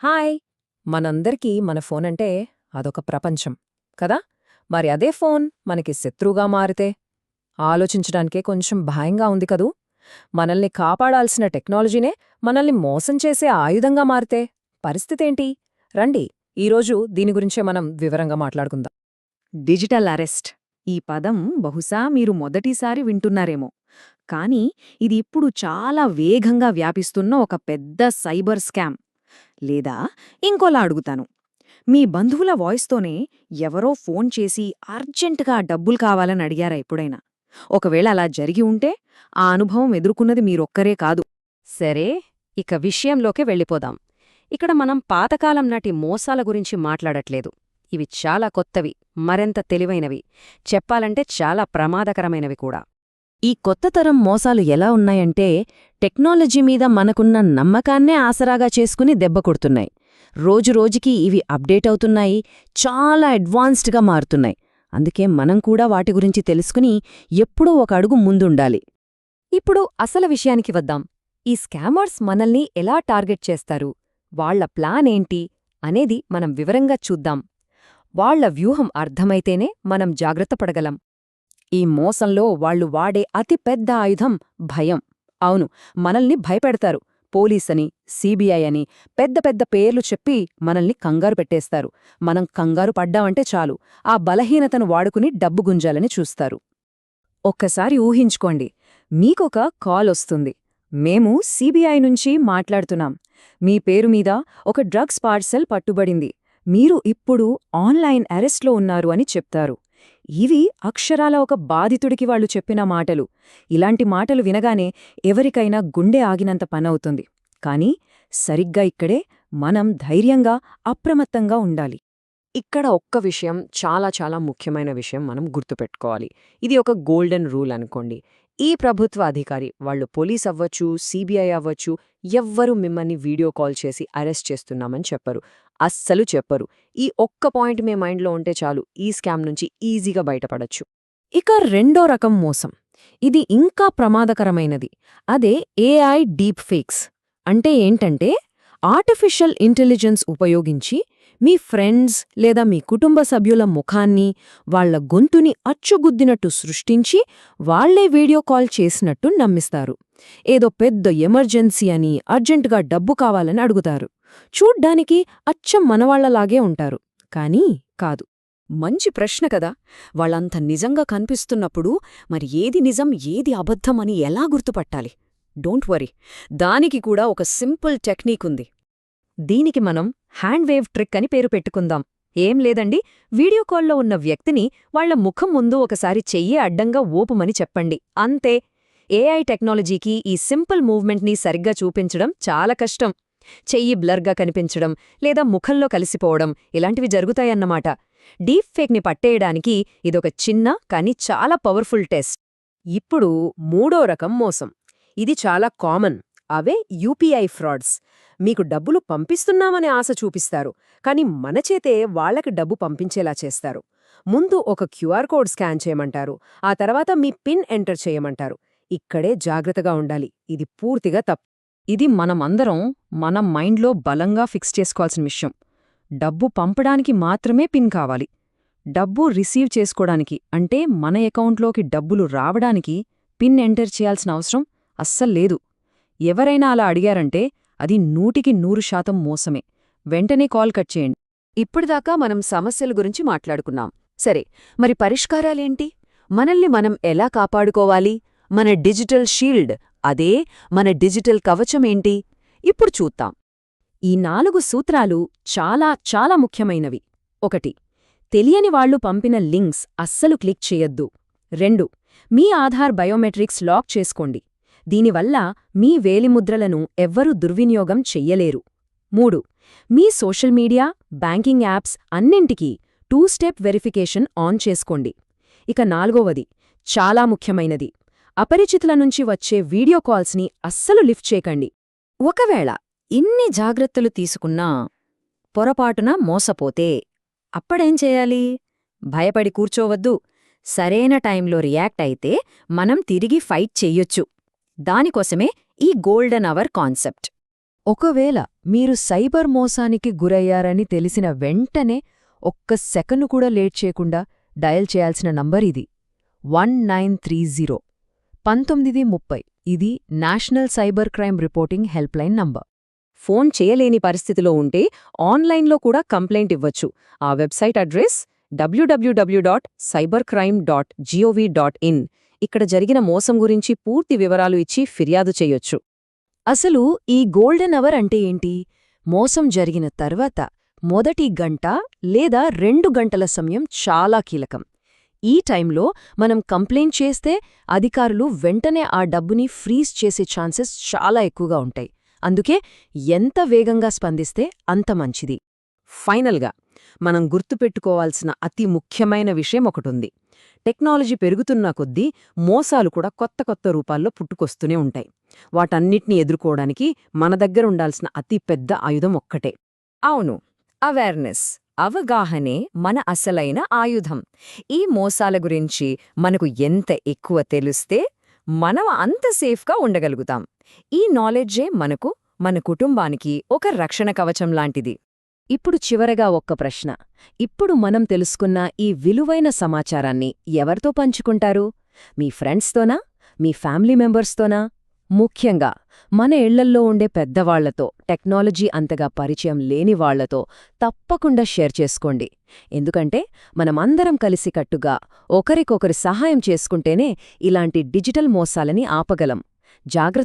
Hi. మనందరికీ మన phone అంటే అదొక ప్రపంచం కదా? మరి అదే ఫోన్ మనకి శత్రువుగా మారితే ఆలోచించడానికే కొంచెం భయంగా ఉంది కదూ? మనల్ని కాపాడాల్సిన టెక్నాలజీనే మనల్ని మోసం చేసే ఆయుధంగా మారితే పరిస్థితేంటి? రండి ఈరోజు దీని గురించే మనం వివరంగా మాట్లాడుకుందాం. Digital arrest. ఈ పదం బహుశా మీరు మొదటిసారి వింటున్నారేమో. కానీ ఇది ఇప్పుడు చాలా వేగంగా వ్యాపిస్తున్న ఒక పెద్ద సైబర్ స్కామ్. లేదా ఇంకోలా అడుగుతాను. మీ బంధువుల వాయిస్తోనే ఎవరో ఫోన్ చేసి అర్జెంటుగా డబ్బులు కావాలని అడిగారా ఎప్పుడైనా? ఒకవేళ అలా జరిగి ఉంటే ఆ అనుభవం ఎదుర్కొన్నది మీరొక్కరే కాదు. సరే ఇక విషయంలోకే వెళ్ళిపోదాం. ఇక్కడ మనం పాతకాలం నాటి మోసాల గురించి మాట్లాడట్లేదు. ఇవి చాలా కొత్తవి మరెంత తెలివైనవి. చెప్పాలంటే చాలా ప్రమాదకరమైనవి కూడా. ఈ కొత్త తరం మోసాలు ఎలా ఉన్నాయంటే టెక్నాలజీ మీద మనకున్న నమ్మకాన్నే ఆసరాగా చేసుకుని దెబ్బ కొడుతున్నాయి. రోజురోజుకి ఇవి అప్డేట్ అవుతున్నాయి చాలా అడ్వాన్స్డ్గా మారుతున్నాయి. అందుకే మనం కూడా వాటి గురించి తెలుసుకుని ఎప్పుడూ ఒక అడుగు ముందుండాలి. ఇప్పుడు అసలు విషయానికి వద్దాం. ఈ స్కామర్స్ మనల్ని ఎలా టార్గెట్ చేస్తారు? వాళ్ళ ప్లాన్ ఏంటి? అనేది మనం వివరంగా చూద్దాం. వాళ్ళ వ్యూహం అర్థమైతేనే మనం జాగ్రత్త పడగలం. ఈ మోసంలో వాళ్ళు వాడే అతి పెద్ద ఆయుధం భయం. అవును మనల్ని భయపెడతారు. పోలీసని సీబీఐ అని పెద్ద పెద్ద పేర్లు చెప్పి మనల్ని కంగారు పెట్టేస్తారు. మనం కంగారు పడ్డామంటే చాలు. ఆ బలహీనతను వాడుకుని డబ్బు గుంజాలని చూస్తారు. ఒక్కసారి ఊహించుకోండి. మీకొక కాల్ వస్తుంది. మేము సీబీఐ నుంచి మాట్లాడుతున్నాం. మీ పేరు మీద ఒక డ్రగ్స్ పార్సెల్ పట్టుబడింది. మీరు ఇప్పుడు ఆన్లైన్ అరెస్ట్లో ఉన్నారు అని చెప్తారు. ఇవి అక్షరాల ఒక బాధితుడికి వాళ్ళు చెప్పిన మాటలు. ఇలాంటి మాటలు వినగానే ఎవరికైనా గుండె ఆగినంత పనవుతుంది. కాని సరిగ్గా ఇక్కడే మనం ధైర్యంగా అప్రమత్తంగా ఉండాలి. ఇక్కడ ఒక్క విషయం చాలా చాలా ముఖ్యమైన విషయం మనం గుర్తుపెట్టుకోవాలి. ఇది ఒక గోల్డెన్ రూల్ అనుకోండి. ఈ ప్రభుత్వ అధికారి వాళ్ళు పోలీస్ అవ్వచ్చు సిబిఐ అవ్వచ్చు ఎవ్వరు మిమ్మల్ని వీడియో కాల్ చేసి అరెస్ట్ చేస్తున్నామని చెప్పరు. అస్సలు చెప్పరు. ఈ ఒక్క పాయింట్ మీ మైండ్లో ఉంటే చాలు ఈ స్కామ్ నుంచి ఈజీగా బయటపడచ్చు. ఇక రెండో రకం మోసం. ఇది ఇంకా ప్రమాదకరమైనది. అదే ఏఐ డీప్ ఫేక్స్. అంటే ఏంటంటే ఆర్టిఫిషియల్ ఇంటెలిజెన్స్ ఉపయోగించి మీ ఫ్రెండ్స్ లేదా మీ కుటుంబ సభ్యుల ముఖాన్ని వాళ్ళ గొంతుని అచ్చుగుద్దినట్టు సృష్టించి వాళ్ళే వీడియో కాల్ చేసినట్టు నమ్మిస్తారు. ఏదో పెద్ద ఎమర్జెన్సీ అని అర్జెంటుగా డబ్బు కావాలని అడుగుతారు. చూడ్డానికి అచ్చం మనవాళ్ళలాగే ఉంటారు. కానీ కాదు. మంచి ప్రశ్న కదా! వాళ్ళంత నిజంగా కనిపిస్తున్నప్పుడు మరి ఏది నిజం ఏది అబద్ధం అని ఎలా గుర్తుపట్టాలి? Don't worry. దానికి కూడా ఒక సింపుల్ టెక్నీక్ ఉంది. దీనికి మనం హ్యాండ్ వేవ్ ట్రిక్ అని పేరు పెట్టుకుందాం. ఏం లేదండి వీడియో కాల్లో ఉన్న వ్యక్తిని వాళ్ళ ముఖం ముందు ఒకసారి చెయ్యి అడ్డంగా ఓపుమని చెప్పండి. అంతే. ఏఐ టెక్నాలజీకి ఈ సింపుల్ మూవ్మెంట్ని సరిగ్గా చూపించడం చాలా కష్టం. చెయ్యి బ్లర్గా కనిపించడం లేదా ముఖంలో కలిసిపోవడం ఇలాంటివి జరుగుతాయన్నమాట. డీప్ ఫేక్ని పట్టేయడానికి ఇదొక చిన్న కానీ చాలా పవర్ఫుల్ టెస్ట్. ఇప్పుడు మూడో రకం మోసం. ఇది చాలా కామన్. అవే యూపీఐ ఫ్రాడ్స్. మీకు డబ్బులు పంపిస్తున్నామనే ఆశ చూపిస్తారు. కాని మనచేతే వాళ్ళకి డబ్బు పంపించేలా చేస్తారు. ముందు ఒక క్యూఆర్ కోడ్ స్కాన్ చేయమంటారు. ఆ తర్వాత మీ పిన్ ఎంటర్ చేయమంటారు. ఇక్కడే జాగ్రత్తగా ఉండాలి. ఇది పూర్తిగా తప్పు. ఇది మనమందరం మన మైండ్లో బలంగా ఫిక్స్ చేసుకోవాల్సిన విషయం. డబ్బు పంపడానికి మాత్రమే పిన్ కావాలి. డబ్బు రిసీవ్ చేసుకోవడానికి అంటే మన అకౌంట్లోకి డబ్బులు రావడానికి పిన్ ఎంటర్ చేయాల్సిన అవసరం అస్సల్లేదు ఎవరైనా అలా అడిగారంటే అది నూటికి నూరు శాతం మోసమే. వెంటనే కాల్ కట్ చేయండి. ఇప్పటిదాకా మనం సమస్యల గురించి మాట్లాడుకున్నాం. సరే మరి పరిష్కారాలేంటి? మనల్ని మనం ఎలా కాపాడుకోవాలి? మన డిజిటల్ షీల్డ్ అదే మన డిజిటల్ కవచమేంటి ఇప్పుడు చూద్దాం. ఈ నాలుగు సూత్రాలు చాలా చాలా ముఖ్యమైనవి. ఒకటి తెలియని వాళ్ళు పంపిన లింక్స్ అస్సలు క్లిక్ చేయొద్దు. రెండు మీ ఆధార్ బయోమెట్రిక్స్ లాక్ చేసుకోండి. దీనివల్ల మీ వేలిముద్రలను ఎవ్వరూ దుర్వినియోగం చెయ్యలేరు. మూడు. మీ సోషల్ మీడియా బ్యాంకింగ్ యాప్స్ అన్నింటికీ టూ స్టెప్ వెరిఫికేషన్ ఆన్ చేసుకోండి. ఇక నాల్గోవది చాలా ముఖ్యమైనది అపరిచితుల నుంచి వచ్చే వీడియో కాల్స్ని అస్సలు లిఫ్ట్ చేయకండి. ఒకవేళ ఇన్ని జాగ్రత్తలు తీసుకున్నా పొరపాటున మోసపోతే అప్పుడేం చేయాలి? భయపడి కూర్చోవద్దు. సరైన టైంలో రియాక్ట్ అయితే మనం తిరిగి ఫైట్ చెయ్యొచ్చు. దానికోసమే ఈ గోల్డెన్ అవర్ కాన్సెప్ట్. ఒకవేళ మీరు సైబర్ మోసానికి గురయ్యారని తెలిసిన వెంటనే ఒక్క సెకను కూడా లేట్ చేయకుండా డయల్ చేయాల్సిన నంబర్ ఇది. One nine three zero. పంతొమ్మిది ముప్పై. ఇది national cyber crime reporting helpline number. Phone చేయలేని పరిస్థితిలో ఉంటే ఆన్లైన్లో కూడా కంప్లైంట్ ఇవ్వచ్చు. ఆ website address W W W dot cyber crime dot G O V dot in. ఇక్కడ జరిగిన మోసం గురించి పూర్తి వివరాలు ఇచ్చి ఫిర్యాదు చేయొచ్చు. అసలు ఈ గోల్డెన్ అవర్ అంటే ఏంటి? మోసం జరిగిన తర్వాత మొదటి గంట లేదా రెండు గంటల సమయం చాలా కీలకం. ఈ టైంలో మనం కంప్లైంట్ చేస్తే అధికారులు వెంటనే ఆ డబ్బుని ఫ్రీజ్ చేసే ఛాన్సెస్ చాలా ఎక్కువగా ఉంటాయి. అందుకే ఎంత వేగంగా స్పందిస్తే అంత మంచిది. ఫైనల్గా మనం గుర్తుపెట్టుకోవాల్సిన అతి ముఖ్యమైన విషయం ఒకటుంది టెక్నాలజీ పెరుగుతున్న కొద్దీ మోసాలు కూడా కొత్త కొత్త రూపాల్లో పుట్టుకొస్తూనే ఉంటాయి. వాటన్నిటినీ ఎదుర్కోవడానికి మన దగ్గర ఉండాల్సిన అతి పెద్ద ఆయుధం ఒక్కటే. అవును అవేర్నెస్ అవగాహనే మన అసలైన ఆయుధం. ఈ మోసాల గురించి మనకు ఎంత ఎక్కువ తెలిస్తే మనం అంత సేఫ్గా ఉండగలుగుతాం. ఈ నాలెడ్జే మనకు మన కుటుంబానికి ఒక రక్షణ కవచం లాంటిది. ఇప్పుడు చివరగా ఒక్క ప్రశ్న. ఇప్పుడు మనం తెలుసుకున్న ఈ విలువైన సమాచారాన్ని ఎవరితో పంచుకుంటారు? మీ ఫ్రెండ్స్తోనా? మీ ఫ్యామిలీ మెంబర్స్తోనా? ముఖ్యంగా మన ఇళ్ళల్లో ఉండే పెద్దవాళ్ళతో టెక్నాలజీ అంతగా పరిచయం లేని వాళ్ళతో తప్పకుండా షేర్ చేసుకోండి. ఎందుకంటే మనమందరం కలిసికట్టుగా ఒకరికొకరి సహాయం చేసుకుంటేనే ఇలాంటి డిజిటల్ మోసాలని ఆపగలం. జాగ్రత్త